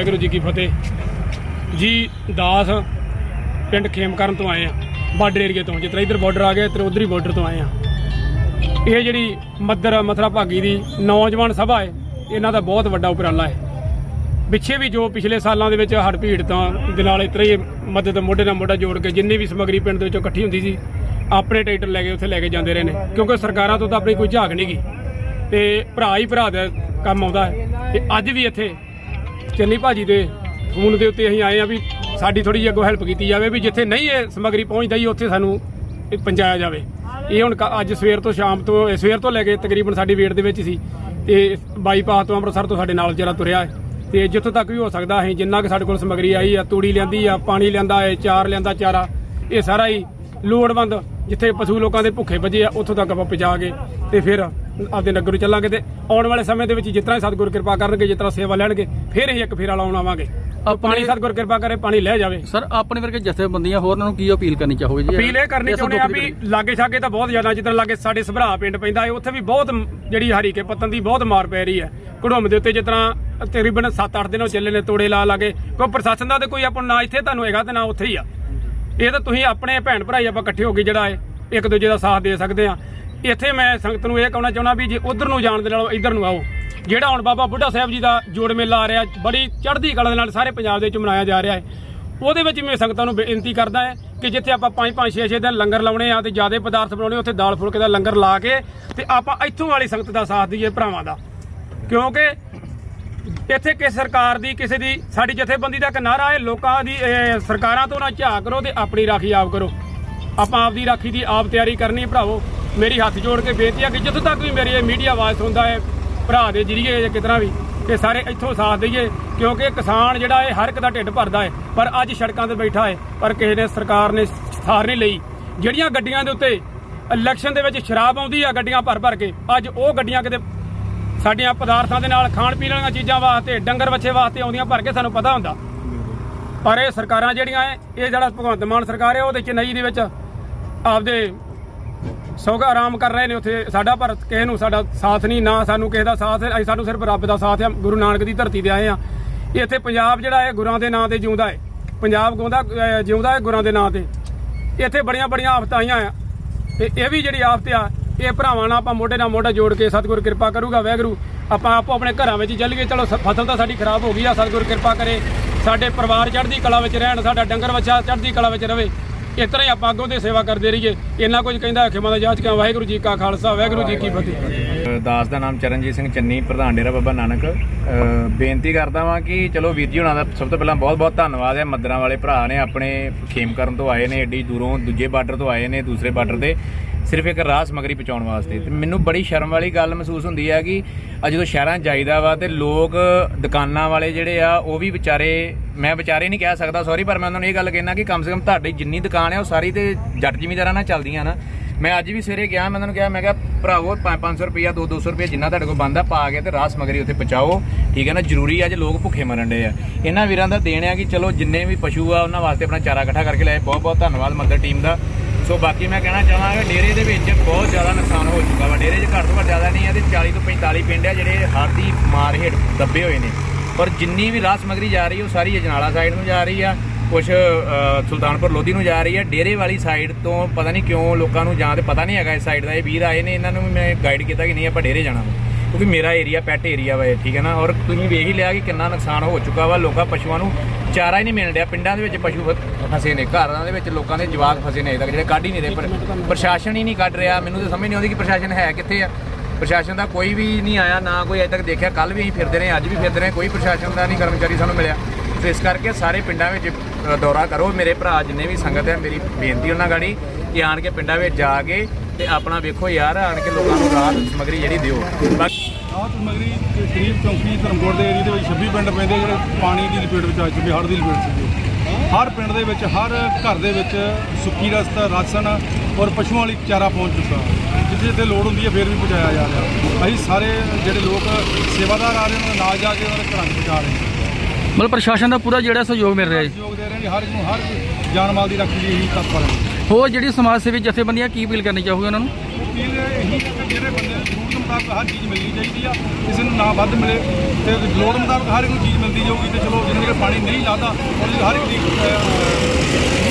ਵਾਹਿਗੁਰੂ ਜੀ ਕੀ ਫਤਿਹ। ਜੀ, ਦਾਸ ਪਿੰਡ ਖੇਮਕਰਨ ਤੋਂ ਆਏ ਆ, ਬਾਰਡਰ ਏਰੀਆ ਤੋਂ। ਜਿੱਥੇ ਇਧਰ ਬਾਰਡਰ ਆ ਗਿਆ ਤੇ ਉਧਰ ਹੀ ਬਾਰਡਰ ਤੋਂ ਆਏ ਆ। ਇਹ ਜਿਹੜੀ ਮੱਦਰ, ਮਥਰਾ ਭਾਗੀ ਦੀ ਨੌਜਵਾਨ ਸਭਾ ਹੈ, ਇਹਨਾਂ ਦਾ ਬਹੁਤ ਵੱਡਾ ਉਪਰਾਲਾ ਹੈ। ਪਿੱਛੇ ਵੀ ਜੋ ਪਿਛਲੇ ਸਾਲਾਂ ਦੇ ਵਿੱਚ ਹੜ੍ਹ ਪੀੜਤਾਂ ਦੇ ਨਾਲ ਇਤਰਾ ਹੀ ਮਦਦ ਮੋਢੇ ਨਾਲ ਮੋਢਾ ਜੋੜ ਕੇ ਜਿੰਨੀ ਵੀ ਸਮੱਗਰੀ ਪਿੰਡ ਦੇ ਵਿੱਚੋਂ ਇਕੱਠੀ ਹੁੰਦੀ ਸੀ, ਆਪਣੇ ਟਰੈਕਟਰ ਲੈ ਕੇ ਉੱਥੇ ਲੈ ਕੇ ਜਾਂਦੇ ਰਹੇ ਨੇ। ਕਿਉਂਕਿ ਸਰਕਾਰਾਂ ਤੋਂ ਤਾਂ ਆਪਣੀ ਕੋਈ ਝਾਕ ਨਹੀਂ ਗੀ। ਤੇ ਭਰਾ ਹੀ ਭਰਾ ਦਾ ਕੰਮ ਆਉਂਦਾ ਹੈ। ਤੇ ਅੱਜ ਵੀ ਇੱਥੇ ਚੰਨੀ ਭਾਜੀ ਦੇ ਫੋਨ ਦੇ ਉੱਤੇ ਅਸੀਂ ਆਏ ਆ ਵੀ ਸਾਡੀ ਥੋੜੀ ਜਿਹੀ ਅੱਗੋਂ ਹੈਲਪ ਕੀਤੀ ਜਾਵੇ ਵੀ ਜਿੱਥੇ ਨਹੀਂ ਇਹ ਸਮੱਗਰੀ ਪਹੁੰਚਦਾ ਹੀ ਉੱਥੇ ਸਾਨੂੰ ਇਹ ਪਹੁੰਚਾਇਆ ਜਾਵੇ। ਇਹ ਹੁਣ ਕ- ਅੱਜ ਸਵੇਰ ਤੋਂ ਸ਼ਾਮ ਤੋਂ, ਇਹ ਸਵੇਰ ਤੋਂ ਲੈ ਕੇ ਤਕਰੀਬਨ ਸਾਡੀ ਵੇਟ ਦੇ ਵਿੱਚ ਸੀ। ਤੇ ਬਾਈਪਾਸ ਤੋਂ ਅੰਮ੍ਰਿਤਸਰ ਤੋਂ ਸਾਡੇ ਨਾਲ ਜਿਹੜਾ ਤੁਰਿਆ ਹੈ। ਤੇ ਜਿੱਥੋਂ ਤੱਕ ਵੀ ਹੋ ਸਕਦਾ, ਅਸੀਂ ਜਿੰਨਾ ਕਿ ਸਾਡੇ ਕੋਲ ਸਮੱਗਰੀ ਆਈ ਆ, ਤੂੜੀ ਲਿਆਂਦੀ ਆ, ਪਾਣੀ ਲਿਆਂਦਾ ਹੈ, ਚਾਰ ਲਿਆਂਦਾ ਚਾਰਾ, ਇਹ ਸਾਰਾ ਹੀ ਲੋੜਵੰਦ ਜਿੱਥੇ ਪਸ਼ੂ ਲੋਕਾਂ ਦੇ ਭੁੱਖੇ ਵੱਜੇ ਆ, ਉੱਥੋਂ ਤੱਕ ਆਪਾਂ ਪਹੁੰਚਾ ਕੇ ਤੇ ਫਿਰ ਆਪਦੇ ਨਗਰ ਨੂੰ ਚੱਲਾਂਗੇ ਤੇ ਆਉਣ ਵਾਲੇ ਸਮੇਂ ਦੇ ਵਿੱਚ ਜਿਸ ਤਰ੍ਹਾਂ ਸਤਿਗੁਰ ਕਿਰਪਾ ਕਰਨਗੇ ਜਿਸ ਤਰ੍ਹਾਂ ਸੇਵਾ ਲੈਣਗੇ ਫਿਰ ਅਸੀਂ ਇੱਕ ਫੇਰਾ ਲਾਉਣ ਆਵਾਂਗੇ। ਪਾਣੀ ਸਤਿਗੁਰ ਕਿਰਪਾ ਕਰੇ ਪਾਣੀ ਲੈ ਜਾਵੇ। ਸਰ ਆਪਣੇ ਵਰਗੇ ਜਥੇਬੰਦੀਆਂ ਹੋਰ ਉਹਨਾਂ ਨੂੰ ਕੀ ਅਪੀਲ ਕਰਨੀ ਚਾਹੋਗੇ ਜੀ? ਅਪੀਲ ਇਹ ਕਰਨੀ ਚਾਹੁੰਦੇ ਆ ਵੀ ਲਾਗੇ ਛਾਗੇ ਤਾਂ ਬਹੁਤ ਜ਼ਿਆਦਾ ਜਿੱਦਾਂ ਲਾਗੇ ਸਾਡੇ ਸਭਰਾ ਪਿੰਡ ਪੈਂਦਾ ਹੈ ਉੱਥੇ ਵੀ ਬਹੁਤ ਜਿਹੜੀ ਹਰੀ ਕੇ ਪੱਤਨ ਦੀ ਬਹੁਤ ਮਾਰ ਪੈ ਰਹੀ ਹੈ। ਘੜੋਮ ਦੇ ਉੱਤੇ ਜਿਸ ਤਰ੍ਹਾਂ ਤਕਰੀਬਨ 7-8 ਦਿਨ ਹੋ ਚੱਲੇ ਨੇ ਤੋੜੇ ਲਾ ਲਾਗੇ। ਕੋਈ ਪ੍ਰਸ਼ਾਸਨ ਦਾ ਤੇ ਕੋਈ ਆਪਾਂ ਨਾ ਇੱਥੇ ਤੁਹਾਨੂੰ ਹੈਗਾ ਤੇ ਨਾ ਉੱਥੇ ਹੀ ਆ। ਇਹ ਤਾਂ ਤੁਸੀਂ ਆਪਣੇ ਭੈਣ ਭਰਾਈ ਆਪਾਂ ਇਕੱਠੇ ਹੋ ਕੇ ਜਿਹੜਾ ਹੈ ਇੱਕ ਦੂਜੇ ਦਾ ਸਾਥ ਦੇ ਸਕਦੇ ਆ। ਇੱਥੇ ਮੈਂ ਸੰਗਤ ਨੂੰ ਇਹ ਕਹਿਣਾ ਚਾਹੁੰਦਾ ਵੀ ਜੇ ਉਧਰ ਨੂੰ ਜਾਣ ਦੇ ਨਾਲ ਇੱਧਰ ਨੂੰ ਆਓ, ਜਿਹੜਾ ਹੁਣ ਬਾਬਾ ਬੁੱਢਾ ਸਾਹਿਬ ਜੀ ਦਾ ਜੋੜ ਮੇਲਾ ਆ ਰਿਹਾ, ਬੜੀ ਚੜ੍ਹਦੀ ਕਲਾ ਦੇ ਨਾਲ ਸਾਰੇ ਪੰਜਾਬ ਦੇ ਵਿੱਚ ਮਨਾਇਆ ਜਾ ਰਿਹਾ ਹੈ। ਉਹਦੇ ਵਿੱਚ ਮੈਂ ਸੰਗਤਾਂ ਨੂੰ ਬੇਨਤੀ ਕਰਦਾ ਹੈ ਕਿ ਜਿੱਥੇ ਆਪਾਂ 5 5 6 6 ਦਿਨ ਲੰਗਰ ਲਾਉਣੇ ਆ ਤੇ ਜਿਆਦੇ ਪਦਾਰਥ ਬਣਾਉਣੇ, ਉੱਥੇ ਦਾਲ ਫੁਲਕੇ ਦਾ ਲੰਗਰ ਲਾ ਕੇ ਤੇ ਆਪਾਂ ਇੱਥੋਂ ਵਾਲੀ ਸੰਗਤ ਦਾ ਸਾਥ ਦਈਏ ਭਰਾਵਾਂ ਦਾ। ਕਿਉਂਕਿ ਇੱਥੇ ਕਿਸੇ ਸਰਕਾਰ ਦੀ, ਕਿਸੇ ਦੀ ਸਾਡੀ ਜਥੇਬੰਦੀ ਦਾ ਇੱਕ ਨਾਰਾ ਹੈ, ਲੋਕਾਂ ਦੀ ਸਰਕਾਰਾਂ ਤੋਂ ਨਾ ਝਾਕ ਕਰੋ ਤੇ ਆਪਣੀ ਰਾਖੀ ਆਪ ਕਰੋ। ਆਪਾਂ ਆਪਦੀ ਰਾਖੀ ਦੀ ਆਪ ਤਿਆਰੀ ਕਰਨੀ ਭਰਾਵੋ। ਮੇਰੀ ਹੱਥ ਜੋੜ ਕੇ ਬੇਨਤੀ ਹੈ ਕਿ ਜਿੱਥੋਂ ਤੱਕ ਵੀ ਮੇਰੀ ਇਹ ਮੀਡੀਆ ਆਵਾਜ਼ ਸੁਣਦਾ ਹੈ, ਭਰਾ ਦੇ ਜਰੀਏ ਜਾਂ ਕਿਤਨਾ ਵੀ, ਕਿ ਸਾਰੇ ਇੱਥੋਂ ਸਾਥ ਦਈਏ, ਕਿਉਂਕਿ ਕਿਸਾਨ ਜਿਹੜਾ ਹੈ ਹਰ ਇੱਕ ਦਾ ਢਿੱਡ ਭਰਦਾ ਹੈ, ਪਰ ਅੱਜ ਸੜਕਾਂ ਤੇ ਬੈਠਾ ਹੈ, ਪਰ ਕਿਸੇ ਨੇ ਸਰਕਾਰ ਨੇ ਸਾਰ ਨਹੀਂ ਲਈ। ਜਿਹੜੀਆਂ ਗੱਡੀਆਂ ਦੇ ਉੱਤੇ ਇਲੈਕਸ਼ਨ ਦੇ ਵਿੱਚ ਸ਼ਰਾਬ ਆਉਂਦੀ ਆ, ਗੱਡੀਆਂ ਭਰ ਭਰ ਕੇ, ਅੱਜ ਉਹ ਗੱਡੀਆਂ ਕਿਤੇ ਸਾਡੀਆਂ ਪਦਾਰਥਾਂ ਦੇ ਨਾਲ ਖਾਣ ਪੀਣ ਵਾਲੀਆਂ ਚੀਜ਼ਾਂ ਵਾਸਤੇ, ਡੰਗਰ ਬੱਚੇ ਵਾਸਤੇ ਆਉਂਦੀਆਂ ਭਰ ਕੇ ਸਾਨੂੰ ਪਤਾ ਹੁੰਦਾ। ਪਰ ਇਹ ਸਰਕਾਰਾਂ ਜਿਹੜੀਆਂ ਐ ਇਹ ਜਿਹੜਾ ਭਗਵੰਤ ਮਾਨ ਸਰਕਾਰ ਹੈ, ਉਹਦੇ ਚੇਨਈ ਦੇ ਵਿੱਚ ਆਪਦੇ ਸੁਖ ਆਰਾਮ ਕਰ ਰਹੇ ਨੇ ਉੱਥੇ। ਸਾਡਾ ਭਾਰਤ ਕਿਸੇ ਨੂੰ ਸਾਡਾ ਸਾਥ ਨਹੀਂ, ਨਾ ਸਾਨੂੰ ਕਿਸੇ ਦਾ ਸਾਥ। ਹੈ ਅਸੀਂ ਸਾਨੂੰ ਸਿਰਫ ਰੱਬ ਦਾ ਸਾਥ ਹੈ ਗੁਰੂ ਨਾਨਕ ਦੀ ਧਰਤੀ ਤੇ ਆਏ ਆ। ਇੱਥੇ ਪੰਜਾਬ ਜਿਹੜਾ ਹੈ ਗੁਰਾਂ ਦੇ ਨਾਂ ਤੇ ਜਿਉਂਦਾ ਹੈ। ਪੰਜਾਬ ਗਾਉਂਦਾ ਜਿਉਂਦਾ ਹੈ ਗੁਰਾਂ ਦੇ ਨਾਂ ਤੇ। ਇੱਥੇ ਬੜੀਆਂ ਬੜੀਆਂ ਆਫਤਾਂ ਆਈਆਂ ਆ। ਤੇ ਇਹ ਵੀ ਜਿਹੜੀ ਆਫਤ ਆ, ਇਹ ਭਰਾਵਾਂ ਨਾਲ ਆਪਾਂ ਮੋਢੇ ਨਾਲ ਮੋਢਾ ਜੋੜ ਕੇ ਸਤਿਗੁਰ ਕਿਰਪਾ ਕਰੂਗਾ, ਵਾਹਿਗੁਰੂ। ਆਪਾਂ ਆਪੋ ਆਪਣੇ ਘਰਾਂ ਵਿੱਚ ਚੱਲੀਏ, ਚਲੋ ਸ- ਫਸਲ ਤਾਂ ਸਾਡੀ ਖਰਾਬ ਹੋ ਗਈ ਆ, ਸਤਿਗੁਰ ਕਿਰਪਾ ਕਰੇ। ਸਾਡੇ ਪਰਿਵਾਰ ਚੜ੍ਹਦੀ ਕਲਾ ਵਿੱਚ ਰਹਿਣ, ਸਾਡਾ ਡੰਗਰ ਵੱਛਾ ਚੜ੍ਹਦੀ ਕਲਾ ਵਿੱਚ ਰਵੇ। ਇਸ ਤਰ੍ਹਾਂ ਹੀ ਆਪਾਂ ਅੱਗੋਂ ਦੀ ਸੇਵਾ ਕਰਦੇ ਰਹੀਏ। ਇੰਨਾ ਕੁਝ ਕਹਿੰਦਾ ਖਿਮਾ ਦਾ ਜਾਚਕਾਂ ਵਾਹਿਗੁਰੂ ਜੀ ਕਾ ਖਾਲਸਾ, ਵਾਹਿਗੁਰੂ ਜੀ ਕੀ ਫਤਿਹ। ਦਾਸ ਦਾ ਨਾਮ ਚਰਨਜੀਤ ਸਿੰਘ ਚੰਨੀ, ਪ੍ਰਧਾਨ ਡੇਰਾ ਬਾਬਾ ਨਾਨਕ। ਬੇਨਤੀ ਕਰਦਾ ਵਾਂ ਕਿ ਚਲੋ ਵੀਰ ਜੀ ਉਹਨਾਂ ਦਾ ਸਭ ਤੋਂ ਪਹਿਲਾਂ ਬਹੁਤ-ਬਹੁਤ ਧੰਨਵਾਦ ਹੈ। ਮੱਦਰਾਂ ਵਾਲੇ ਭਰਾ ਨੇ ਆਪਣੇ ਖੇਮ ਕਰਨ ਤੋਂ ਆਏ ਨੇ, ਏਡੀ ਦੂਰੋਂ ਦੂਜੇ ਬਾਰਡਰ ਤੋਂ ਆਏ ਨੇ ਦੂਸਰੇ ਬਾਰਡਰ ਤੇ ਸਿਰਫ ਇੱਕ ਰਾਹ ਸਮਗਰੀ ਪਹੁੰਚਾਉਣ ਵਾਸਤੇ। ਤੇ ਮੈਨੂੰ ਬੜੀ ਸ਼ਰਮ ਵਾਲੀ ਗੱਲ ਮਹਿਸੂਸ ਹੁੰਦੀ ਹੈ ਕਿ ਅੱਜ ਜਦੋਂ ਸ਼ਹਿਰਾਂ ਜਾਈਦਾ ਵਾ ਤੇ ਲੋਕ ਦੁਕਾਨਾਂ ਵਾਲੇ ਜਿਹੜੇ ਆ, ਉਹ ਵੀ ਵਿਚਾਰੇ, ਮੈਂ ਵਿਚਾਰੇ ਨਹੀਂ ਕਹਿ ਸਕਦਾ ਸੌਰੀ ਪਰ ਮੈਂ ਉਹਨਾਂ ਨੂੰ ਇਹ ਗੱਲ ਕਹਿਣਾ ਕਿ ਕਮ ਸੇ ਕਮ ਤੁਹਾਡੀ ਜਿੰਨੀ ਦੁਕਾਨ ਹੈ ਉਹ ਸਾਰੀ ਤੇ ਜੱਟ ਜਿਮੀਦਾਰਾਂ ਨਾਲ ਚੱਲਦੀਆਂ ਨਾ। ਮੈਂ ਅੱਜ ਵੀ ਸਵੇਰੇ ਗਿਆ, ਮੈਂ ਉਹਨਾਂ ਨੂੰ ਕਿਹਾ, ਮੈਂ ਕਿਹਾ, ਭਰਾਵੋ 500 ਰੁਪਿਆ 2-200 ਰੁਪਿਆ ਜਿੰਨਾ ਤੁਹਾਡੇ ਕੋਲ ਬੰਦਾ ਪਾ ਕੇ ਤੇ ਰਾਹ ਸਮਗਰੀ ਉੱਥੇ ਪਹੁੰਚਾਓ। ਠੀਕ ਹੈ ਨਾ, ਜ਼ਰੂਰੀ ਆ ਅੱਜ ਲੋਕ ਭੁੱਖੇ ਮਰਨ ਡੇ ਆ। ਇਹਨਾਂ ਵੀਰਾਂ ਦਾ ਦੇਣ ਆ ਕਿ ਚਲੋ ਜਿੰਨੇ ਵੀ ਪਸ਼ੂ ਆ, ਉਹਨਾਂ ਵਾਸਤੇ ਆਪਣਾ ਚਾਰਾ ਇਕੱਠਾ ਕਰਕੇ ਲਿਆਏ। ਬਹੁਤ ਬਹੁਤ ਧੰਨਵਾਦ ਮੰਦਰ ਟੀਮ ਦਾ। ਸੋ ਬਾਕੀ ਮੈਂ ਕਹਿਣਾ ਚਾਹਾਂਗਾ, ਡੇਰੇ ਦੇ ਵਿੱਚ ਬਹੁਤ ਜ਼ਿਆਦਾ ਨੁਕਸਾਨ ਹੋ ਚੁੱਕਾ ਵਾ। ਡੇਰੇ 'ਚ ਘੱਟ ਤੋਂ ਘੱਟ ਜ਼ਿਆਦਾ ਨਹੀਂ ਆ, ਤੇ 40 ਤੋਂ 45 ਪਿੰਡ ਆ ਜਿਹੜੇ ਹੜ੍ਹ ਦੀ ਮਾਰ ਹੇਠ ਦੱਬੇ ਹੋਏ ਨੇ। ਪਰ ਜਿੰਨੀ ਵੀ ਰਾਹ ਸਮਗਰੀ ਜਾ ਰਹੀ, ਉਹ ਸਾਰੀ ਅਜਨਾਲਾ ਸਾਈਡ ਨੂੰ ਜਾ ਰਹੀ ਆ। ਕੁਝ ਸੁਲਤਾਨਪੁਰ ਲੋਧੀ ਨੂੰ ਜਾ ਰਹੀ ਹੈ। ਡੇਰੇ ਵਾਲੀ ਸਾਈਡ ਤੋਂ ਪਤਾ ਨਹੀਂ ਕਿਉਂ ਲੋਕਾਂ ਨੂੰ ਜਾਂ ਤੇ ਪਤਾ ਨਹੀਂ ਹੈਗਾ ਇਸ ਸਾਈਡ ਦਾ। ਇਹ ਵੀਰ ਆਏ ਨੇ ਇਹਨਾਂ ਨੂੰ ਵੀ ਮੈਂ ਗਾਈਡ ਕੀਤਾ ਕਿ ਨਹੀਂ ਆਪਾਂ ਡੇਰੇ ਜਾਣਾ ਕਿਉਂਕਿ ਮੇਰਾ ਏਰੀਆ ਪੈਟ ਏਰੀਆ ਵਾ ਇਹ ਠੀਕ ਹੈ ਨਾ? ਔਰ ਤੁਸੀਂ ਵੇਖ ਹੀ ਲਿਆ ਕਿ ਕਿੰਨਾ ਨੁਕਸਾਨ ਹੋ ਚੁੱਕਾ ਵਾ। ਲੋਕਾਂ ਪਸ਼ੂਆਂ ਨੂੰ ਚਾਰਾ ਹੀ ਨਹੀਂ ਮਿਲ ਰਿਹਾ ਪਿੰਡਾਂ ਦੇ ਵਿੱਚ ਪਸ਼ੂ ਫਸੇ ਨੇ। ਘਰਾਂ ਦੇ ਵਿੱਚ ਲੋਕਾਂ ਦੇ ਜਵਾਕ ਫਸੇ ਨੇ ਅਜੇ ਤੱਕ ਜਿਹੜੇ ਕੱਢ ਹੀ ਨਹੀਂ ਰਹੇ। ਪਰ ਪ੍ਰਸ਼ਾਸਨ ਹੀ ਨਹੀਂ ਕੱਢ ਰਿਹਾ। ਮੈਨੂੰ ਤਾਂ ਸਮਝ ਨਹੀਂ ਆਉਂਦੀ ਕਿ ਪ੍ਰਸ਼ਾਸਨ ਹੈ ਕਿੱਥੇ ਆ। ਪ੍ਰਸ਼ਾਸਨ ਦਾ ਕੋਈ ਵੀ ਨਹੀਂ ਆਇਆ ਨਾ ਕੋਈ ਅਜੇ ਤੱਕ ਦੇਖਿਆ। ਕੱਲ ਵੀ ਅਸੀਂ ਫਿਰਦੇ ਰਹੇ ਅੱਜ ਵੀ ਫਿਰਦੇ ਰਹੇ। ਕੋਈ ਪ੍ਰਸ਼ਾਸਨ ਦਾ ਨਹੀਂ ਕਰਮਚਾਰੀ ਸਾਨੂੰ ਮਿਲਿਆ। ਤੇ ਇਸ ਕਰਕੇ ਸਾਰੇ ਪਿੰਡਾਂ ਵਿੱਚ ਦੌਰਾ ਕਰੋ। ਮੇਰੇ ਭਰਾ ਜਿੰਨੇ ਵੀ ਸੰਗਤ ਹੈ ਮੇਰੀ ਬੇਨਤੀ ਉਹਨਾਂ ਗਾੜੀ ਕਿ ਆਣ ਕੇ ਪਿੰਡਾਂ ਵਿੱਚ ਜਾ ਕੇ ਤੇ ਆਪਣਾ ਵੇਖੋ ਯਾਰ, ਆਣ ਕੇ ਲੋਕਾਂ ਨੂੰ ਰਾਹਤ ਸਮਗਰੀ ਜਿਹੜੀ ਦਿਓ। ਬਾਕੀ ਰਾਹਤ ਮਗਰੀ ਸ਼ਰੀਫ ਚੌਂਕੀ ਧਰਮਕੋਟ ਦੇ ਏਰੀਆ ਦੇ ਵਿੱਚ 26 ਪਿੰਡ ਪੈਂਦੇ ਜਿਹੜੇ ਪਾਣੀ ਦੀ ਲਪੇਟ ਵਿੱਚ ਆ ਚੁੱਕੇ, ਹੜ੍ਹ ਦੀ ਲਪੇਟ ਸੀਗੇ। ਹਰ ਪਿੰਡ ਦੇ ਵਿੱਚ, ਹਰ ਘਰ ਦੇ ਵਿੱਚ ਸੁੱਕੀ ਰਸਤਾ, ਰਾਸ਼ਨ ਔਰ ਪਸ਼ੂਆਂ ਲਈ ਚਾਰਾ ਪਹੁੰਚ ਚੁੱਕਾ। ਜਿੱਥੇ ਜਿੱਥੇ ਲੋੜ ਹੁੰਦੀ ਹੈ, ਫਿਰ ਵੀ ਪਹੁੰਚਾਇਆ ਜਾ ਰਿਹਾ। ਅਸੀਂ ਸਾਰੇ ਜਿਹੜੇ ਲੋਕ ਸੇਵਾਦਾਰ ਆ ਰਹੇ ਨੇ ਉਹਨਾਂ ਨਾਲ ਜਾ ਕੇ ਉਹਨਾਂ ਦੇ ਘਰਾਂ 'ਚ ਪਹੁੰਚਾ ਰਹੇ ਹਾਂ ਮਤਲਬ ਪ੍ਰਸ਼ਾਸਨ ਦਾ ਪੂਰਾ ਜਿਹੜਾ ਸਹਿਯੋਗ ਮਿਲ ਰਿਹਾ ਹੈ ਸਹਿਯੋਗ ਦੇ ਰਹੇ ਨੇ ਹਰ ਨੂੰ ਹਰ ਜਾਨ ਮਾਲ ਦੀ ਰੱਖੀ ਲਈ ਇਹੀ ਤਤਪਰ ਹੈ ਹੋਰ ਜਿਹੜੀ ਸਮਾਜ ਸੇਵੀ ਜਥੇਬੰਦੀਆਂ ਕੀ ਅਪੀਲ ਕਰਨੀ ਚਾਹੋਗੇ ਉਹਨਾਂ ਨੂੰ? ਅਪੀਲ ਇਹੀ ਹੈ ਕਿ ਜਿਹੜੇ ਬੰਦੇ ਨੂੰ ਜ਼ਰੂਰਤ ਮੁਤਾਬਕ ਹਰ ਚੀਜ਼ ਮਿਲਣੀ ਚਾਹੀਦੀ ਆ ਕਿਸੇ ਨੂੰ ਨਾ ਵੱਧ ਮਿਲੇ ਤੇ ਲੋੜ ਮੁਤਾਬਕ ਹਰ ਇੱਕ ਨੂੰ ਚੀਜ਼ ਮਿਲਦੀ ਜਾਊਗੀ ਤੇ ਚਲੋ ਜਿੰਨੇ ਜਿਹੜੇ ਪਾਣੀ ਨਹੀਂ ਲੱਗਦਾ ਉਹਦੀ ਹਰ ਇੱਕ ਦੀ ਅਹ,